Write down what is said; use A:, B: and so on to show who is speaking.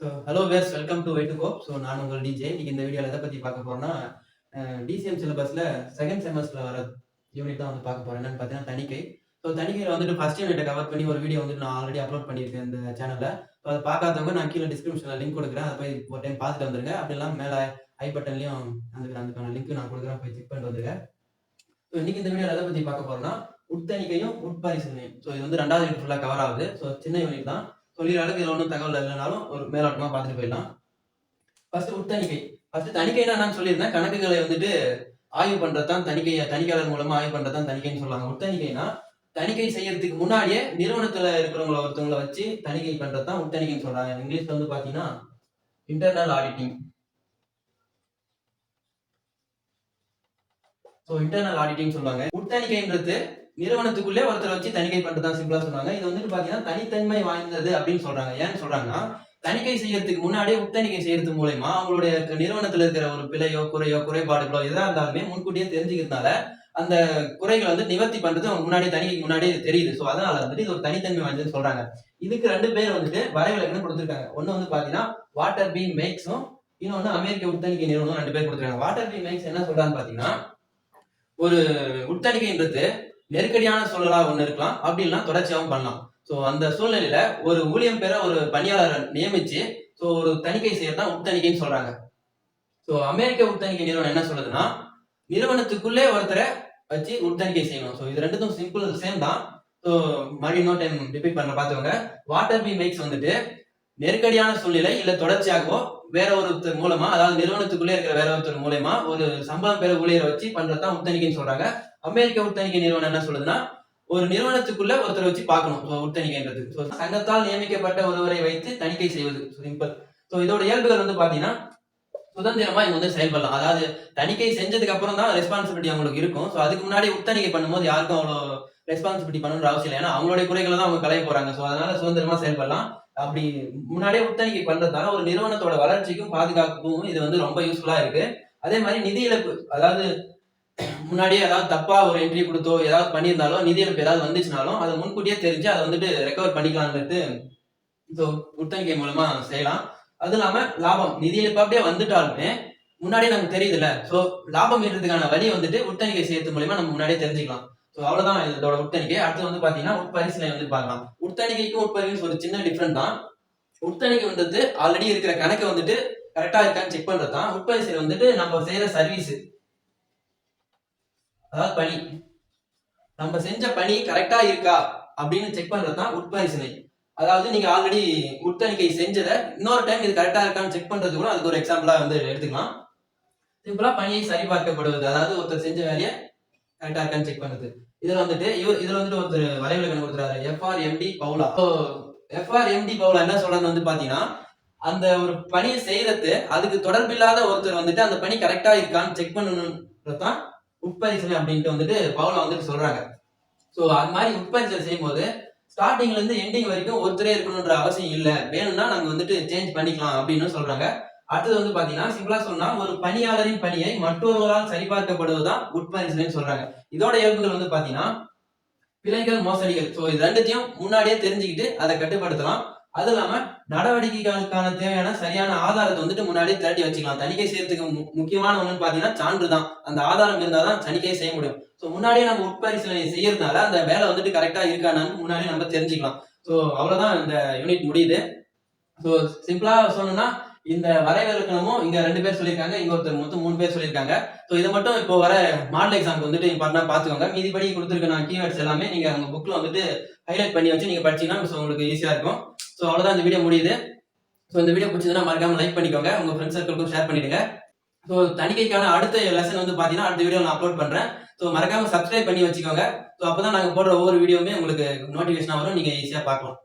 A: So hello viewers welcome to weight cope so நான் உங்கள் DJ இன்னைக்கு இந்த வீடியோவில் எதை பற்றி பார்க்க போகிறேன்னா டிசிஎம் சிலபஸில் செகண்ட் செமஸ்டரில் வர யூனிட் தான் வந்து பார்க்க போகிறேன் என்னன்னு பார்த்தீங்கன்னா தணிக்கை. ஸோ தணிக்கையில் வந்துட்டு ஃபஸ்ட் யூனிட்டை கவர் பண்ணி ஒரு வீடியோ வந்துட்டு நான் ஆல்ரெடி அப்லோட் பண்ணியிருக்கேன் இந்த சேனலில் ஸோ அதை பார்க்காதவங்க நான் கீழே டிஸ்கிரிப்ஷனில் லிங்க் கொடுக்குறேன். அதை போய் ஒரு டைம் பார்த்துட்டு வந்துருங்க. அப்படி இல்லாமல் மேலே ஐ பட்டன்லையும் அந்த அதுக்கான லிங்க் நான் கொடுக்குறேன். போய் செக் பண்ணிட்டு வந்துருங்க. ஸோ இன்னைக்கு இந்த வீடியோவில் எதை பற்றி பார்க்க போறோம்னா உட்தணிக்கையும் உட்பரிசீலனையும். ஸோ இது வந்து ரெண்டாவது யூனிட் ஃபுல்லாக கவர் ஆகுது. ஸோ சின்ன யூனிட் தான். சொல்லிடுற இதில் ஒன்றும் தகவல் இல்லைனாலும் ஒரு மேலோட்டமாக பார்த்துட்டு போயிடலாம். ஃபர்ஸ்ட் உட்தணிக்கை ஃபர்ஸ்ட் தணிக்கைனா நான் சொல்லியிருந்தேன். கணக்குகளை வந்துட்டு ஆய்வு பண்றது தான் தணிக்கை தணிக்கையாளர் மூலமா ஆய்வு பண்றது தணிக்கைன்னு சொல்லுவாங்க உட்தணிக்கைனா தணிக்கை செய்யறதுக்கு முன்னாடியே நிறுவனத்துல இருக்கிறவங்கள ஒருத்தவங்கள வச்சு தணிக்கை பண்றது உட்தணிக்கைன்னு சொல்றாங்க. இங்கிலீஷ்ல வந்து பாத்தீங்கன்னா internal auditing so internal auditing சொல்லுவாங்க. உட்தணிக்கைன்றது நிறுவனத்துக்குள்ளே ஒருத்தரை வச்சு தணிக்கை பண்றதா சிம்பிளா சொல்றாங்க. இது வந்துட்டு பாத்தீங்கன்னா தனித்தன்மை வாய்ந்தது அப்படின்னு சொல்றாங்க. ஏன்னு சொல்றாங்கன்னா தணிக்கை செய்யறதுக்கு முன்னாடியே உத்தணிக்கை செய்யறது மூலயமா அவங்களுடைய நிறுவனத்துல இருக்கிற ஒரு பிழையோ குறையோ குறைபாடுகளோ எதா இருந்தாலுமே முன்கூட்டியே தெரிஞ்சுக்கிறதுனால அந்த குறைகளை வந்து நிவர்த்தி பண்றது அவங்க முன்னாடி தணிக்கைக்கு முன்னாடியே தெரியுது. ஸோ அதனால வந்துட்டு இது ஒரு தனித்தன்மை வாய்ந்ததுன்னு சொல்றாங்க. இதுக்கு ரெண்டு பேர் வந்துட்டு வரைவிலக்கணம் கொடுத்துருக்காங்க. ஒன்னு வந்து பாத்தீங்கன்னா வாட்டர் பீம் மேக்ஸும் இன்னொன்னு அமெரிக்க உத்தணிக்கை நிறுவனம் ரெண்டு பேர் கொடுத்துருக்காங்க. வாட்டர் பீம் மேக்ஸ் என்ன சொல்றான்னு பாத்தீங்கன்னா ஒரு உத்தணிக்கைன்றது நெருக்கடியான சூழலா ஒன்று இருக்கலாம். அப்படி இல்லைன்னா தொடர்ச்சியாகவும் பண்ணலாம். ஸோ அந்த சூழ்நிலையில ஒரு ஊழியம் பெற ஒரு பணியாளரை நியமிச்சு ஸோ ஒரு தணிக்கை செய்யறதான் உட்தணிக்கைன்னு சொல்றாங்க. ஸோ அமெரிக்க உட்தணிக்கை நிறுவனம் என்ன சொல்லுதுன்னா நிறுவனத்துக்குள்ளே ஒருத்தரை வச்சு உட்தணிக்கை செய்யணும். ஸோ இது ரெண்டுத்தும் சிம்பிள் சேம் தான். ஸோ மறுபடியும் இன்னொரு டைம் ரிப்பீட் பண்ண பார்த்துக்கோங்க வாட்டர் பி மேக்ஸ் வந்துட்டு நெருக்கடியான சூழ்நிலை இல்லை தொடர்ச்சியாகவோ வேற ஒருத்தர் மூலமா அதாவது நிறுவனத்துக்குள்ளே இருக்கிற வேற ஒருத்தர் மூலயமா ஒரு சம்பளம் பெற ஊழியரை வச்சு பண்றதுதான் உத்தணிக்கைன்னு சொல்றாங்க. அமெரிக்க உத்தணிக்கை நிறுவனம் என்ன சொல்லுதுன்னா ஒரு நிறுவனத்துக்குள்ள ஒருத்தரை வச்சு பார்க்கணும். ஸோ ஸோ சங்கத்தால் நியமிக்கப்பட்ட ஒருவரை வைத்து தணிக்கை செய்வது. சிம்பிள் ஸோ இதோட இயல்புகள் வந்து பாத்தீங்கன்னா சுதந்திரமா இவங்க வந்து செயல்படலாம். அதாவது தணிக்கை செஞ்சதுக்கு அப்புறம் தான் ரெஸ்பான்சிபிலிட்டி அவங்களுக்கு இருக்கும். ஸோ அதுக்கு முன்னாடி உத்தணிக்கை பண்ணும்போது யாருக்கும் அவ்வளோ ரெஸ்பான்சிபிலிட்டி பண்ணணும்னு அவசியம் இல்லை. ஏன்னா அவங்களுடைய குறைகளை தான் அவங்க கலைய போறாங்க. ஸோ அதனால சுதந்திரமா செயல்படலாம். அப்படி முன்னாடியே உத்தணிக்கை பண்றதுனால ஒரு நிறுவனத்தோட வளர்ச்சிக்கும் பாதுகாப்புக்கும் இது வந்து ரொம்ப யூஸ்ஃபுல்லா இருக்கு. அதே மாதிரி நிதி இழப்பு. அதாவது முன்னாடியே ஏதாவது தப்பா ஒரு என்ட்ரி கொடுத்தோ ஏதாவது பண்ணியிருந்தாலும் நிதி இழப்பு ஏதாவது வந்துச்சுனாலும் அதை முன்கூட்டியே தெரிஞ்சு அதை வந்துட்டு ரெக்கவர் பண்ணிக்கலாம்ன்றது ஸோ உட்தணிக்கை மூலமா செய்யலாம். அது இல்லாம லாபம். நிதி இழப்பு அப்படியே வந்துட்டாலுமே முன்னாடியே நமக்கு தெரியுதுல்ல. ஸோ லாபம் ஈட்டுறதுக்கான வழி வந்துட்டு உட்தணிக்கை செய்யறது மூலயமா நம்ம முன்னாடியே தெரிஞ்சுக்கலாம். ஸோ அவ்வளவுதான் இதோட உட்தணிக்கை அடுத்து வந்து பாத்தீங்கன்னா உட்பரிசீலனை வந்து பார்க்கலாம். உட்தணிக்கைக்கும் உட்பரிசீலனை ஒரு சின்ன டிஃப்ரெண்ட் தான். உட்தணிக்கை வந்துட்டு ஆல்ரெடி இருக்கிற கணக்கை வந்துட்டு கரெக்டா இருக்கான்னு செக் பண்றது தான் உட்பரிசீலனை வந்துட்டு நம்ம செய்யற சர்வீஸ் அதாவது பணி. நம்ம செஞ்ச பணி கரெக்டா இருக்கா அப்படின்னு செக் பண்றது தான் உட்பரிசனை அதாவது நீங்க ஆல்ரெடி உட்தணிக்கை செஞ்சதை இன்னொரு டைம் இது கரெக்டா இருக்கான்னு செக் பண்றது கூட அதுக்கு ஒரு எக்ஸாம்பிளா வந்து எடுத்துக்கலாம். சிம்பிளா பணியை சரிபார்க்கப்படுவது. அதாவது ஒருத்தர் செஞ்ச வேலையை கரெக்டா இருக்கான்னு செக் பண்றது. இதுல வந்துட்டு இவர் இதுல வந்துட்டு ஒருத்தர் வரைவிலக்கணம் கொடுத்துறாரு F R M D Paula. F R M D Paula என்ன சொல்றது வந்து பாத்தீங்கன்னா அந்த ஒரு பணியை செய்யறது அதுக்கு தொடர்பில்லாத ஒருத்தர் வந்துட்டு அந்த பணி கரெக்டா இருக்கான்னு செக் பண்ணணும்ன்றதான் உட்பரிசீலனை அப்படின்ட்டு வந்துட்டு பவுலா வந்துட்டு சொல்றாங்க. ஸோ அது மாதிரி உட்பரிசல் செய்யும்போது ஸ்டார்டிங்ல இருந்து எண்டிங் வரைக்கும் ஒருத்தரே இருக்கணுன்ற அவசியம் இல்லை. வேணும்னா நாங்க வந்துட்டு சேஞ்ச் பண்ணிக்கலாம் அப்படின்னு சொல்றாங்க. அடுத்தது வந்து பாத்தீங்கன்னா சிம்பிளா சொன்னா ஒரு பணியாளரின் பணியை மற்றொருவரால் சரிபார்க்கப்படுவதுதான் உட்பரிசல்னு சொல்றாங்க. இதோட இயல்புகள் வந்து பாத்தீங்கன்னா பிழைகள் மோசடிகள். ஸோ இது ரெண்டுத்தையும் முன்னாடியே தெரிஞ்சுக்கிட்டு அதை கட்டுப்படுத்தலாம். அது இல்லாம நடவடிக்கைகளுக்கான தேவையான சரியான ஆதாரத்தை வந்துட்டு முன்னாடியே திரட்டி வச்சுக்கலாம். தணிக்கை செய்யறதுக்கு முக்கியமான ஒன்று பாத்தீங்கன்னா சான்று தான். அந்த ஆதாரம் இருந்தாதான் தணிக்கை செய்ய முடியும். ஸோ முன்னாடியே நம்ம உட்பரிசீலனை செய்யறதுனால அந்த வேலை வந்துட்டு கரெக்டா இருக்கானான்னு முன்னாடியே நம்ம தெரிஞ்சுக்கலாம். ஸோ அவ்வளவுதான் இந்த யூனிட் முடியுது. ஸோ சிம்பிளா சொல்லணும்னா இந்த வரைவிலக்கணமும் இங்க ரெண்டு பேர் சொல்லியிருக்காங்க இங்க ஒருத்தர் மொத்தம் மூணு பேர் சொல்லியிருக்காங்க. ஸோ இதை மட்டும் இப்போ வர மாடல் எக்ஸாம்க்கு வந்துட்டு பண்ணா பாத்துக்கோங்க மீதிபடி கொடுத்துருக்க நான் கீவேர்ட்ஸ் எல்லாமே நீங்க உங்க புக்ல வந்துட்டு ஹைலைட் பண்ணி வச்சு நீங்க படிச்சீங்கன்னா உங்களுக்கு ஈஸியா இருக்கும். ஸோ அவ்வளவுதான் இந்த வீடியோ முடியுது. ஸோ இந்த வீடியோ பிடிச்சதுன்னா மறக்காம லைக் பண்ணிக்கோங்க. உங்க ஃப்ரெண்ட்ஸ் சர்க்கிளுக்கும் ஷேர் பண்ணிடுங்க. ஸோ தணிக்கைக்கான அடுத்த லெசன் வந்து பார்த்தீங்கன்னா அடுத்த வீடியோ நான் அப்லோட் பண்றேன். ஸோ மறக்காம சப்ஸ்கிரைப் பண்ணி வச்சுக்கோங்க. ஸோ அப்பதான் நாங்க போடுற ஒவ்வொரு வீடியோவுமே உங்களுக்கு நோட்டிஃபிகேஷனாக வரும். நீங்க ஈஸியா பார்க்கலாம்.